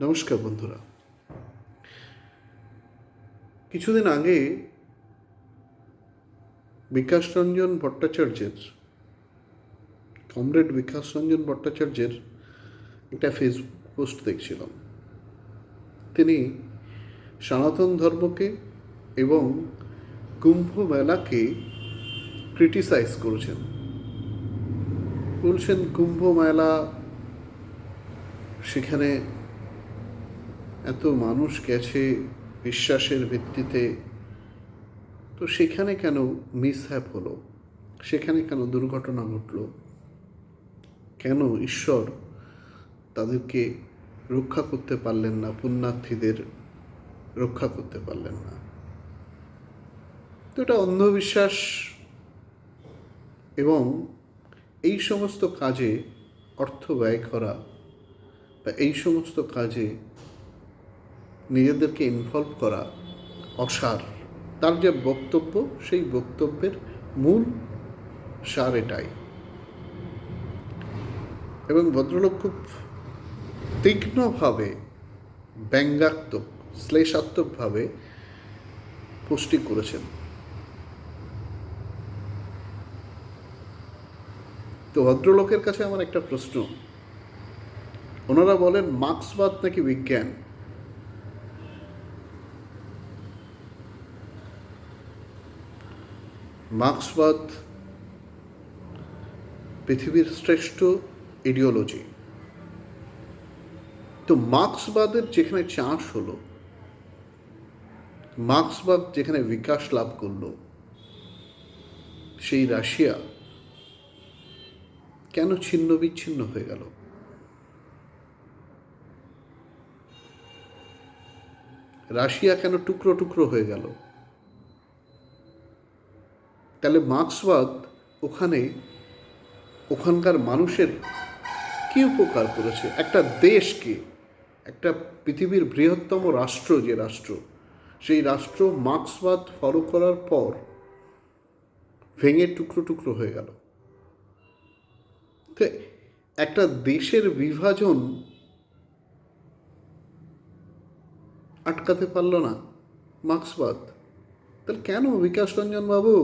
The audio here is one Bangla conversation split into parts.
নমস্কার বন্ধুরা। কিছুদিন আগে বিকাশ রঞ্জন ভট্টাচার্যের, কমরেড বিকাশ রঞ্জন ভট্টাচার্যের একটা ফেসবুক পোস্ট দেখছিলাম। তিনি সনাতন ধর্মকে এবং কুম্ভ মেলাকে ক্রিটিসাইজ করেছেন। বলছেন কুম্ভ মেলা সেখানে এত মানুষ গেছে বিশ্বাসের ভিত্তিতে, তো সেখানে কেন মিসহ্যাপ হলো? সেখানে কেন দুর্ঘটনা ঘটল? কেন ঈশ্বর তাদেরকে রক্ষা করতে পারলেন না, পুণ্যার্থীদের রক্ষা করতে পারলেন না? তো এটা অন্ধবিশ্বাস এবং এই সমস্ত কাজে অর্থ ব্যয় করা বা এই সমস্ত কাজে নিজেদেরকে ইনভলভ করা অসার। তার যে বক্তব্য, সেই বক্তব্যের মূল সার এটাই। এবং ভদ্রলোক খুব তীক্ষ্ণভাবে, ব্যঙ্গাত্মক, শ্লেষাত্মকভাবে পুষ্টি করেছেন। তো ভদ্রলোকের কাছে আমার একটা প্রশ্ন। ওনারা বলেন, মার্ক্সবাদ নাকি বিজ্ঞান? মার্ক্সবাদ, পৃথিবীর শ্রেষ্ঠ ইডিওলজি তো মার্ক্সবাদের যেখানে চাষ হলো, মার্ক্সবাদ যেখানে বিকাশ লাভ করল, সেই রাশিয়া কেন ছিন্ন বিচ্ছিন্ন হয়ে গেল? রাশিয়া কেন টুকরো টুকরো হয়ে গেল? তাহলে মার্ক্সবাদ ওখানে ওখানকার মানুষের কি উপকার করেছে? একটা দেশকে, একটা পৃথিবীর বৃহত্তম রাষ্ট্র যে রাষ্ট্র, সেই রাষ্ট্র মার্ক্সবাদ ফলো করার পর ভেঙে টুকরো টুকরো হয়ে গেল। তো একটা দেশের বিভাজন আটকাতে পারল না মার্ক্সবাদ তাহলে কেন বিকাশ রঞ্জন বাবু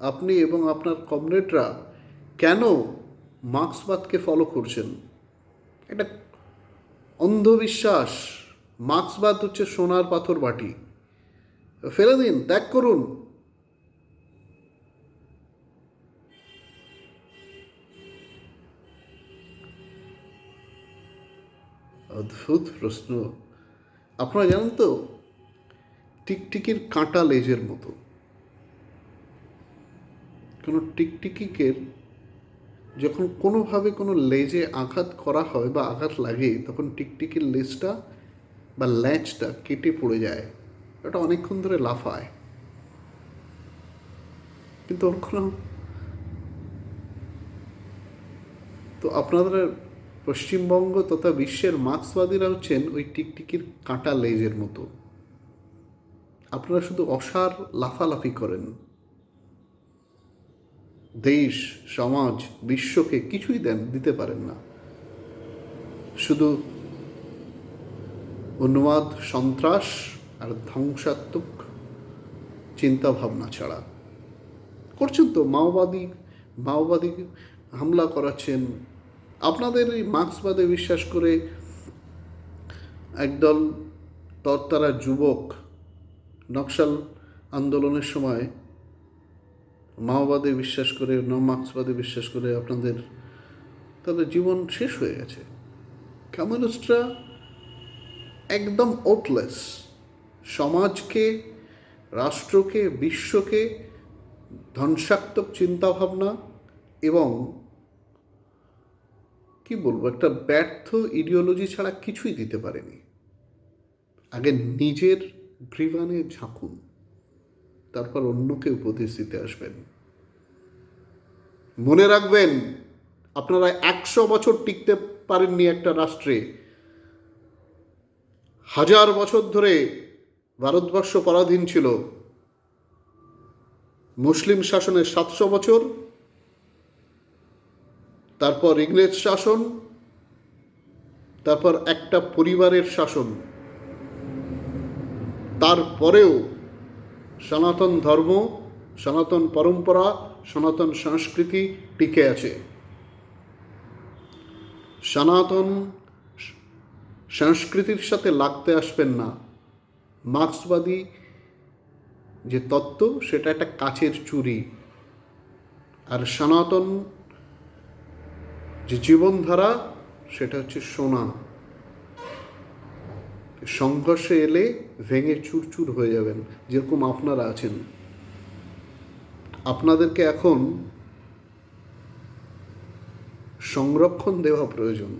আপনি এবং আপনার কমরেডরা কেন মার্ক্সবাদকে ফলো করছেন? এটা অন্ধবিশ্বাস। মার্ক্সবাদ হচ্ছে সোনার পাথর বাটি। ফেলে দিন, ত্যাগ করুন। অদ্ভুত প্রশ্ন। আপনারা জানেন তো, টিকটিকির কাঁটা লেজের মতো। কোনো টিকটিকিকের যখন কোনোভাবে কোনো লেজে আঘাত করা হয় বা আঘাত লাগে, তখন টিকটিকির লেজটা বা ল্যাচটা কেটে পড়ে যায়। ওটা অনেকক্ষণ ধরে লাফায়। কিন্তু ওর কোনো তো আপনাদের পশ্চিমবঙ্গ তথা বিশ্বের মার্ক্সবাদীরা হচ্ছেন ওই টিকটিকির কাঁটা লেজের মতো। আপনারা শুধু অসার লাফালাফি করেন। দেশ, সমাজ, বিশ্বকে কিছুই দেন, দিতে পারেন না। শুধু অনুবাদ সন্ত্রাস আর ধ্বংসাত্মক চিন্তাভাবনা ছাড়া। করছেন তো মাওবাদী মাওবাদী হামলা করাচ্ছেন। আপনাদের এই মার্ক্সবাদে বিশ্বাস করে একদল তরতারা যুবক নকশাল আন্দোলনের সময় মাওবাদে বিশ্বাস করে ন মার্ক্সবাদে বিশ্বাস করে আপনাদের, তাদের জীবন শেষ হয়ে গেছে। কমিউনিস্টরা একদম ওটলেস সমাজকে, রাষ্ট্রকে, বিশ্বকে ধ্বংসাত্মক চিন্তাভাবনা এবং কি বলব, একটা ব্যর্থ ইডিওলজি ছাড়া কিছুই দিতে পারেনি। আগে নিজের গ্রীবানে ঝাঁকুন। তারপর অন্যকে উপদেশ দিতে আসবেন। মনে রাখবেন, আপনারা একশো বছর টিকতে পারেননি একটা রাষ্ট্রে। হাজার বছর ধরে ভারতবর্ষ পরাধীন ছিল। মুসলিম শাসনের সাতশো বছর, তারপর ইংরেজ শাসন, তারপর একটা পরিবারের শাসন। তারপরেও সনাতন ধর্ম, সনাতন পরম্পরা, সনাতন সংস্কৃতি টিকে আছে। সনাতন সংস্কৃতির সাথে লাগতে আসবেন না। মার্ক্সবাদী যে তত্ত্ব, সেটা একটা কাচের চুরি। আর সনাতন যে জীবনধারা, সেটা হচ্ছে সোনা। সংঘর্ষে এলে ভেঙে চুরচুর হয়ে যাবেন, যেরকম আপনারা আছেন। আপনাদেরকে এখন সংরক্ষণ দেওয়া প্রয়োজন।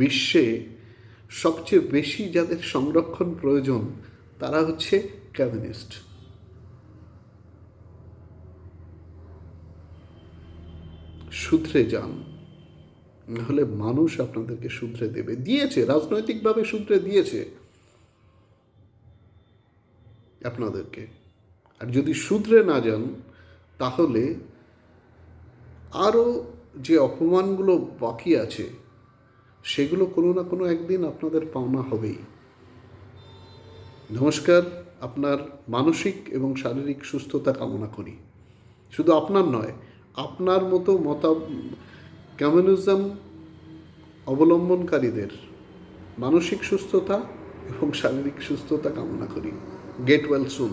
বিশ্বে সবচেয়ে বেশি যাদের সংরক্ষণ প্রয়োজন, তারা হচ্ছে কমিউনিস্ট শুধরে যান। নাহলে মানুষ আপনাদেরকে শুধরে দেবে। দিয়েছে, রাজনৈতিকভাবে শুধরে দিয়েছে। আপনাদেরকে। আর যদি শুধরে না যান, তাহলে আরও যে অপমানগুলো বাকি আছে, সেগুলো কোনো না কোনো একদিন আপনাদের পাওনা হবেই। নমস্কার, আপনার মানসিক এবং শারীরিক সুস্থতা কামনা করি। শুধু আপনার নয়, আপনার মতো মতা কমিউনিজম অবলম্বনকারীদের মানসিক সুস্থতা এবং শারীরিক সুস্থতা কামনা করি। Get well soon